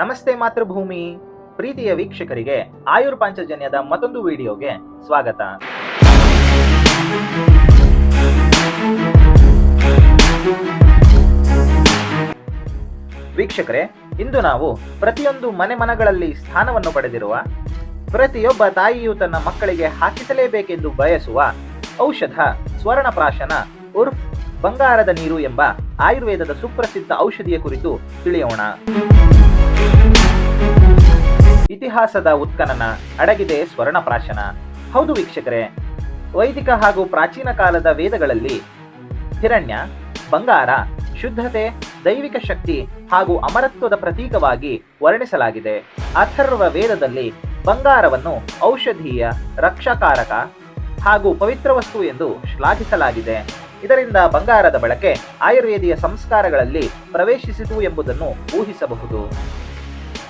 ನಮಸ್ತೆ ಮಾತೃಭೂಮಿ. ಪ್ರೀತಿಯ ವೀಕ್ಷಕರಿಗೆ ಆಯುರ್ ಪಾಂಚಜನ್ಯದ ಮತ್ತೊಂದು ವಿಡಿಯೋಗೆ ಸ್ವಾಗತ. ವೀಕ್ಷಕರೇ, ಇಂದು ನಾವು ಪ್ರತಿಯೊಂದು ಮನೆ ಮನಗಳಲ್ಲಿ ಸ್ಥಾನವನ್ನು ಪಡೆದಿರುವ, ಪ್ರತಿಯೊಬ್ಬ ತಾಯಿಯು ತನ್ನ ಮಕ್ಕಳಿಗೆ ಹಾಕಿಸಲೇಬೇಕೆಂದು ಬಯಸುವ ಔಷಧ ಸ್ವರ್ಣಪ್ರಾಶನ ಉರ್ಫ್ ಬಂಗಾರದ ನೀರು ಎಂಬ ಆಯುರ್ವೇದದ ಸುಪ್ರಸಿದ್ಧ ಔಷಧಿಯ ಕುರಿತು ತಿಳಿಯೋಣ. ಇತಿಹಾಸದ ಉತ್ಖನನ, ಅಡಗಿದೆ ಸ್ವರ್ಣಪ್ರಾಶನ. ಹೌದು ವೀಕ್ಷಕರೇ, ವೈದಿಕ ಹಾಗೂ ಪ್ರಾಚೀನ ಕಾಲದ ವೇದಗಳಲ್ಲಿ ಹಿರಣ್ಯ, ಬಂಗಾರ, ಶುದ್ಧತೆ, ದೈವಿಕ ಶಕ್ತಿ ಹಾಗೂ ಅಮರತ್ವದ ಪ್ರತೀಕವಾಗಿ ವರ್ಣಿಸಲಾಗಿದೆ. ಅಥರ್ವ ವೇದದಲ್ಲಿ ಬಂಗಾರವನ್ನು ಔಷಧೀಯ, ರಕ್ಷಾಕಾರಕ ಹಾಗೂ ಪವಿತ್ರ ವಸ್ತು ಎಂದು ಶ್ಲಾಘಿಸಲಾಗಿದೆ. ಇದರಿಂದ ಬಂಗಾರದ ಬಳಕೆ ಆಯುರ್ವೇದಿಯ ಸಂಸ್ಕಾರಗಳಲ್ಲಿ ಪ್ರವೇಶಿಸಿತು ಎಂಬುದನ್ನು ಊಹಿಸಬಹುದು.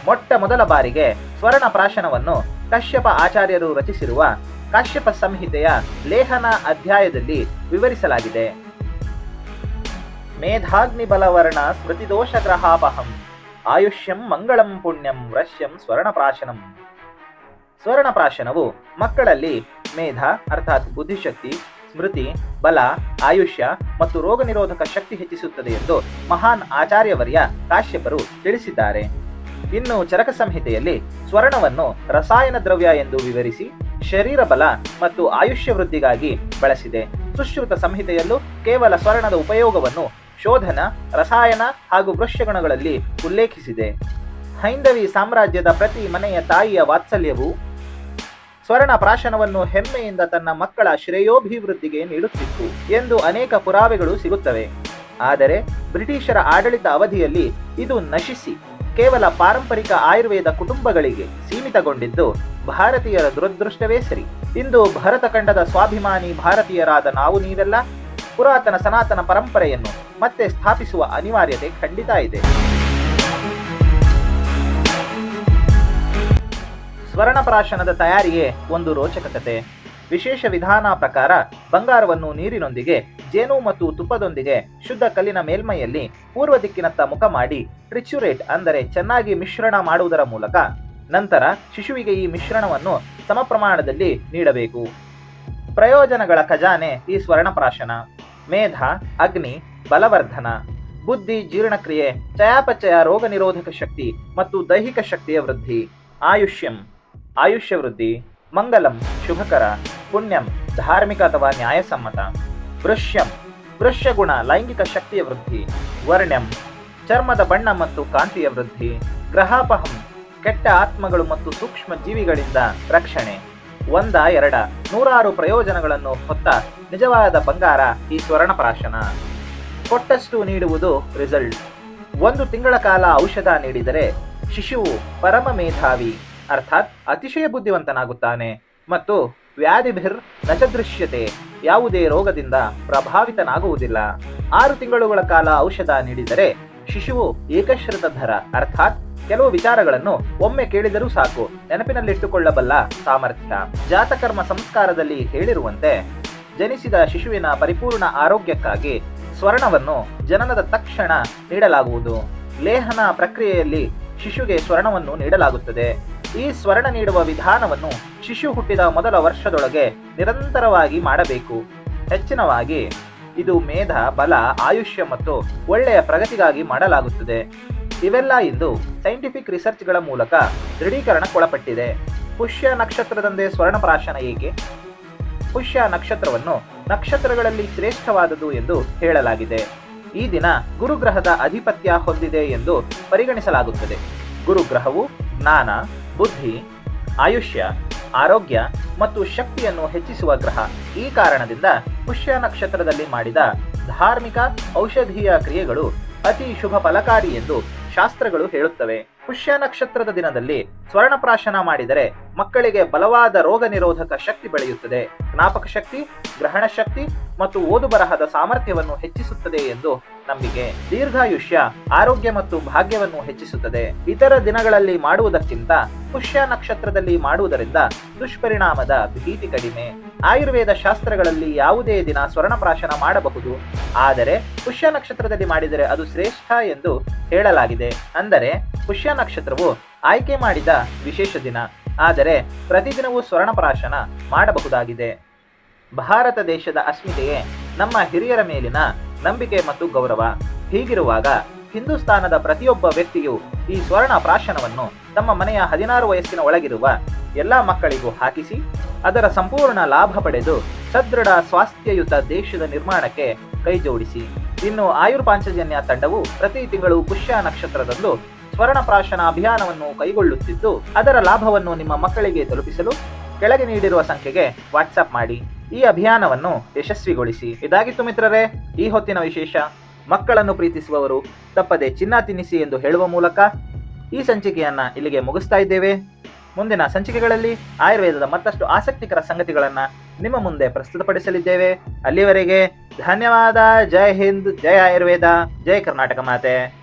ಮೊಟ್ಟ ಮೊದಲ ಬಾರಿಗೆ ಸ್ವರ್ಣ ಪ್ರಾಶನವನ್ನು ಕಶ್ಯಪ ಆಚಾರ್ಯರು ರಚಿಸಿರುವ ಕಾಶ್ಯಪ ಸಂಹಿತೆಯ ಲೇಹನ ಅಧ್ಯಾಯದಲ್ಲಿ ವಿವರಿಸಲಾಗಿದೆ. ಮೇಧಾಗ್ನಿ ಬಲವರ್ಣ ಸ್ಮೃತಿದೋಷ ಗ್ರಹಾಪಹಂ. ಆಯುಷ್ಯಂ ಮಂಗಳಂ ಪುಣ್ಯಂ ವೃಶ್ಯಂ ಸ್ವರ್ಣಪ್ರಾಶನಂ ಸ್ವರ್ಣಪ್ರಾಶನವು ಮಕ್ಕಳಲ್ಲಿ ಮೇಧ, ಅರ್ಥಾತ್ ಬುದ್ಧಿಶಕ್ತಿ ಸ್ಮೃತಿ, ಬಲ, ಆಯುಷ್ಯ ಮತ್ತು ರೋಗ ನಿರೋಧಕ ಶಕ್ತಿ ಹೆಚ್ಚಿಸುತ್ತದೆ ಎಂದು ಮಹಾನ್ ಆಚಾರ್ಯವರ್ಯ ಕಾಶ್ಯಪರು ತಿಳಿಸಿದ್ದಾರೆ. ಇನ್ನು ಚರಕ ಸಂಹಿತೆಯಲ್ಲಿ ಸ್ವರ್ಣವನ್ನು ರಸಾಯನ ದ್ರವ್ಯ ಎಂದು ವಿವರಿಸಿ, ಶರೀರ ಬಲ ಮತ್ತು ಆಯುಷ್ಯ ವೃದ್ಧಿಗಾಗಿ ಬಳಸಿದೆ. ಸುಶ್ರುತ ಸಂಹಿತೆಯಲ್ಲೂ ಕೇವಲ ಸ್ವರ್ಣದ ಉಪಯೋಗವನ್ನು ಶೋಧನ, ರಸಾಯನ ಹಾಗೂ ವೃಶ್ಯಗುಣಗಳಲ್ಲಿ ಉಲ್ಲೇಖಿಸಿದೆ. ಹೈಂದವಿ ಸಾಮ್ರಾಜ್ಯದ ಪ್ರತಿ ಮನೆಯ ತಾಯಿಯ ವಾತ್ಸಲ್ಯವು ಸ್ವರ್ಣ ಪ್ರಾಶನವನ್ನು ಹೆಮ್ಮೆಯಿಂದ ತನ್ನ ಮಕ್ಕಳ ಶ್ರೇಯೋಭಿವೃದ್ಧಿಗೆ ನೀಡುತ್ತಿತ್ತು ಎಂದು ಅನೇಕ ಪುರಾವೆಗಳು ಸಿಗುತ್ತವೆ. ಆದರೆ ಬ್ರಿಟಿಷರ ಆಡಳಿತ ಅವಧಿಯಲ್ಲಿ ಇದು ನಶಿಸಿ ಕೇವಲ ಪಾರಂಪರಿಕ ಆಯುರ್ವೇದ ಕುಟುಂಬಗಳಿಗೆ ಸೀಮಿತಗೊಂಡಿದ್ದು ಭಾರತೀಯರ ದುರದೃಷ್ಟವೇ ಸರಿ. ಇಂದು ಭರತ ಖಂಡದ ಸ್ವಾಭಿಮಾನಿ ಭಾರತೀಯರಾದ ನಾವು ನೀವೆಲ್ಲ ಪುರಾತನ ಸನಾತನ ಪರಂಪರೆಯನ್ನು ಮತ್ತೆ ಸ್ಥಾಪಿಸುವ ಅನಿವಾರ್ಯತೆ ಖಂಡಿತ ಇದೆ. ಸ್ವರ್ಣಪ್ರಾಶನದ ತಯಾರಿಯೇ ಒಂದು ರೋಚಕತೆ ವಿಶೇಷ ವಿಧಾನ ಪ್ರಕಾರ ಬಂಗಾರವನ್ನು ನೀರಿನೊಂದಿಗೆ, ಜೇನು ಮತ್ತು ತುಪ್ಪದೊಂದಿಗೆ ಶುದ್ಧ ಕಲ್ಲಿನ ಮೇಲ್ಮೈಯಲ್ಲಿ ಪೂರ್ವ ದಿಕ್ಕಿನತ್ತ ಮುಖ ಮಾಡಿ ಟ್ರಿಚುರೇಟ್ ಅಂದರೆ ಚೆನ್ನಾಗಿ ಮಿಶ್ರಣ ಮಾಡುವುದರ ಮೂಲಕ ನಂತರ ಶಿಶುವಿಗೆ ಈ ಮಿಶ್ರಣವನ್ನು ಸಮ ಪ್ರಮಾಣದಲ್ಲಿ ನೀಡಬೇಕು. ಪ್ರಯೋಜನಗಳ ಖಜಾನೆ ಈ ಸ್ವರ್ಣಪ್ರಾಶನ. ಮೇಧ, ಅಗ್ನಿ, ಬಲವರ್ಧನ. ಬುದ್ಧಿ, ಜೀರ್ಣಕ್ರಿಯೆ, ಚಯಾಪಚಯ ರೋಗ ನಿರೋಧಕ ಶಕ್ತಿ ಮತ್ತು ದೈಹಿಕ ಶಕ್ತಿಯ ವೃದ್ಧಿ. ಆಯುಷ್ಯಂ. ಆಯುಷ್ಯ ವೃದ್ಧಿ ಮಂಗಲಂ, ಶುಭಕರ, ಪುಣ್ಯಂ, ಧಾರ್ಮಿಕ ಅಥವಾ ನ್ಯಾಯಸಮ್ಮತ ವೃಶ್ಯಂ ಗುಣ ಲೈಂಗಿಕ ಶಕ್ತಿಯ ವೃದ್ಧಿ, ವರ್ಣ್ಯಂ, ಚರ್ಮದ ಬಣ್ಣ ಮತ್ತು ಕಾಂತಿಯ ವೃದ್ಧಿ, ಗ್ರಹಾಪಹಂ, ಕೆಟ್ಟ ಆತ್ಮಗಳು ಮತ್ತು ಸೂಕ್ಷ್ಮ ಜೀವಿಗಳಿಂದ ರಕ್ಷಣೆ. ಒಂದ, ಎರಡ, ನೂರಾರು ಪ್ರಯೋಜನಗಳನ್ನು ಹೊತ್ತ ನಿಜವಾದ ಬಂಗಾರ ಈ ಸ್ವರ್ಣಪ್ರಾಶನ. ಕೊಟ್ಟಷ್ಟು ನೀಡುವುದು ರಿಸಲ್ಟ್ ಒಂದು ತಿಂಗಳ ಕಾಲ ಔಷಧ ನೀಡಿದರೆ ಶಿಶುವು ಪರಮ ಮೇಧಾವಿ. ಅರ್ಥಾತ್ ಅತಿಶಯ ಬುದ್ಧಿವಂತನಾಗುತ್ತಾನೆ. ಮತ್ತು ವ್ಯಾಧಿಭಿರ್ ನಚದೃಶ್ಯತೆ ಯಾವುದೇ ರೋಗದಿಂದ ಪ್ರಭಾವಿತನಾಗುವುದಿಲ್ಲ. ಆರು ತಿಂಗಳುಗಳ ಕಾಲ ಔಷಧ ನೀಡಿದರೆ ಶಿಶುವು ಏಕಶ್ರತಧರ ಅರ್ಥಾತ್ ಕೆಲವು ವಿಚಾರಗಳನ್ನು ಒಮ್ಮೆ ಕೇಳಿದರೂ ಸಾಕು. ನೆನಪಿನಲ್ಲಿಟ್ಟುಕೊಳ್ಳಬಲ್ಲ ಸಾಮರ್ಥ್ಯ. ಜಾತಕರ್ಮ ಸಂಸ್ಕಾರದಲ್ಲಿ ಹೇಳಿರುವಂತೆ ಜನಿಸಿದ ಶಿಶುವಿನ ಪರಿಪೂರ್ಣ ಆರೋಗ್ಯಕ್ಕಾಗಿ ಸ್ವರ್ಣವನ್ನು ಜನನದ ತಕ್ಷಣ ನೀಡಲಾಗುವುದು. ಲೇಹನ ಪ್ರಕ್ರಿಯೆಯಲ್ಲಿ ಶಿಶುಗೆ ಸ್ವರ್ಣವನ್ನು ನೀಡಲಾಗುತ್ತದೆ. ಈ ಸ್ವರ್ಣ ನೀಡುವ ವಿಧಾನವನ್ನು ಶಿಶು ಹುಟ್ಟಿದ ಮೊದಲ ವರ್ಷದೊಳಗೆ ನಿರಂತರವಾಗಿ ಮಾಡಬೇಕು. ಹೆಚ್ಚಿನವಾಗಿ ಇದು ಮೇಧ, ಬಲ, ಆಯುಷ್ಯ ಮತ್ತು ಒಳ್ಳೆಯ ಪ್ರಗತಿಗಾಗಿ ಮಾಡಲಾಗುತ್ತದೆ. ಇವೆಲ್ಲ ಇಂದು ಸೈಂಟಿಫಿಕ್ ರಿಸರ್ಚ್ಗಳ ಮೂಲಕ ದೃಢೀಕರಣಕ್ಕೊಳಪಟ್ಟಿದೆ. ಪುಷ್ಯ ನಕ್ಷತ್ರದಂದೇ ಸ್ವರ್ಣಪ್ರಾಶನ ಏಕೆ? ಪುಷ್ಯ ನಕ್ಷತ್ರವನ್ನು ನಕ್ಷತ್ರಗಳಲ್ಲಿ ಶ್ರೇಷ್ಠವಾದುದು ಎಂದು ಹೇಳಲಾಗಿದೆ. ಈ ದಿನ ಗುರುಗ್ರಹದ ಅಧಿಪತ್ಯ ಹೊಂದಿದೆ ಎಂದು ಪರಿಗಣಿಸಲಾಗುತ್ತದೆ. ಗುರುಗ್ರಹವು ಜ್ಞಾನ ಬುದ್ಧಿ, ಆಯುಷ್ಯ, ಆರೋಗ್ಯ ಮತ್ತು ಶಕ್ತಿಯನ್ನು ಹೆಚ್ಚಿಸುವ ಗ್ರಹ ಈ ಕಾರಣದಿಂದ ಪುಷ್ಯ ನಕ್ಷತ್ರದಲ್ಲಿ ಮಾಡಿದ ಧಾರ್ಮಿಕ ಔಷಧೀಯ ಕ್ರಿಯೆಗಳು ಅತಿ ಶುಭ ಫಲಕಾರಿ ಎಂದು ಶಾಸ್ತ್ರಗಳು ಹೇಳುತ್ತವೆ. ಪುಷ್ಯ ನಕ್ಷತ್ರದ ದಿನದಲ್ಲಿ ಸ್ವರ್ಣಪ್ರಾಶನ ಮಾಡಿದರೆ ಮಕ್ಕಳಿಗೆ ಬಲವಾದ ರೋಗ ನಿರೋಧಕ ಶಕ್ತಿ ಬೆಳೆಯುತ್ತದೆ. ಜ್ಞಾಪಕ ಶಕ್ತಿ, ಗ್ರಹಣ ಶಕ್ತಿ ಮತ್ತು ಓದು ಬರಹದ ಸಾಮರ್ಥ್ಯವನ್ನು ಹೆಚ್ಚಿಸುತ್ತದೆ ಎಂದು ನಂಬಿಕೆ. ದೀರ್ಘಾಯುಷ್ಯ, ಆರೋಗ್ಯ ಮತ್ತು ಭಾಗ್ಯವನ್ನು ಹೆಚ್ಚಿಸುತ್ತದೆ. ಇತರ ದಿನಗಳಲ್ಲಿ ಮಾಡುವುದಕ್ಕಿಂತ ಪುಷ್ಯ ನಕ್ಷತ್ರದಲ್ಲಿ ಮಾಡುವುದರಿಂದ ದುಷ್ಪರಿಣಾಮದ ಭೀತಿ ಕಡಿಮೆ. ಆಯುರ್ವೇದ ಶಾಸ್ತ್ರಗಳಲ್ಲಿ ಯಾವುದೇ ದಿನ ಸ್ವರ್ಣಪ್ರಾಶನ ಮಾಡಬಹುದು. ಆದರೆ ಪುಷ್ಯ ನಕ್ಷತ್ರದಲ್ಲಿ ಮಾಡಿದರೆ ಅದು ಶ್ರೇಷ್ಠ ಎಂದು ಹೇಳಲಾಗಿದೆ. ಅಂದರೆ ಪುಷ್ಯ ನಕ್ಷತ್ರವು ಆಯ್ಕೆ ಮಾಡಿದ ವಿಶೇಷ ದಿನ. ಆದರೆ ಪ್ರತಿದಿನವೂ ಸ್ವರ್ಣಪ್ರಾಶನ ಮಾಡಬಹುದಾಗಿದೆ. ಭಾರತ ದೇಶದ ಅಸ್ಮಿತೆಯೇ ನಮ್ಮ ಹಿರಿಯರ ಮೇಲಿನ ನಂಬಿಕೆ ಮತ್ತು ಗೌರವ. ಹೀಗಿರುವಾಗ ಹಿಂದೂಸ್ತಾನದ ಪ್ರತಿಯೊಬ್ಬ ವ್ಯಕ್ತಿಯು ಈ ಸ್ವರ್ಣ ಪ್ರಾಶನವನ್ನು ತಮ್ಮ ಮನೆಯ ಹದಿನಾರು ವಯಸ್ಸಿನ ಒಳಗಿರುವ ಎಲ್ಲ ಮಕ್ಕಳಿಗೂ ಹಾಕಿಸಿ, ಅದರ ಸಂಪೂರ್ಣ ಲಾಭ ಪಡೆದು ಸದೃಢ ಸ್ವಾಸ್ಥ್ಯಯುತ ದೇಶದ ನಿರ್ಮಾಣಕ್ಕೆ ಕೈಜೋಡಿಸಿ. ಇನ್ನು ಆಯುರ್ ಪಾಂಚಜನ್ಯ ತಂಡವು ಪ್ರತಿ ತಿಂಗಳು ಪುಷ್ಯ ನಕ್ಷತ್ರದಂದು ಸ್ವರ್ಣ ಪ್ರಾಶನ ಅಭಿಯಾನವನ್ನು ಕೈಗೊಳ್ಳುತ್ತಿದ್ದು, ಅದರ ಲಾಭವನ್ನು ನಿಮ್ಮ ಮಕ್ಕಳಿಗೆ ತಲುಪಿಸಲು ಕೆಳಗೆ ನೀಡಿರುವ ಸಂಖ್ಯೆಗೆ ವಾಟ್ಸಪ್ ಮಾಡಿ. ಈ ಅಭಿಯಾನವನ್ನು ಯಶಸ್ವಿಗೊಳಿಸಿ. ಇದಾಗಿತ್ತು ಮಿತ್ರರೇ, ಈ ಹೊತ್ತಿನ ವಿಶೇಷ. ಮಕ್ಕಳನ್ನು ಪ್ರೀತಿಸುವವರು ತಪ್ಪದೆ ಚಿನ್ನ ತಿನ್ನಿಸಿ ಎಂದು ಹೇಳುವ ಮೂಲಕ ಈ ಸಂಚಿಕೆಯನ್ನ ಇಲ್ಲಿಗೆ ಮುಗಿಸ್ತಾ ಇದ್ದೇವೆ. ಮುಂದಿನ ಸಂಚಿಕೆಗಳಲ್ಲಿ ಆಯುರ್ವೇದದ ಮತ್ತಷ್ಟು ಆಸಕ್ತಿಕರ ಸಂಗತಿಗಳನ್ನು ನಿಮ್ಮ ಮುಂದೆ ಪ್ರಸ್ತುತಪಡಿಸಲಿದ್ದೇವೆ. ಅಲ್ಲಿವರೆಗೆ ಧನ್ಯವಾದ. ಜೈ ಹಿಂದ್, ಜೈ ಆಯುರ್ವೇದ, ಜೈ ಕರ್ನಾಟಕ ಮಾತೆ.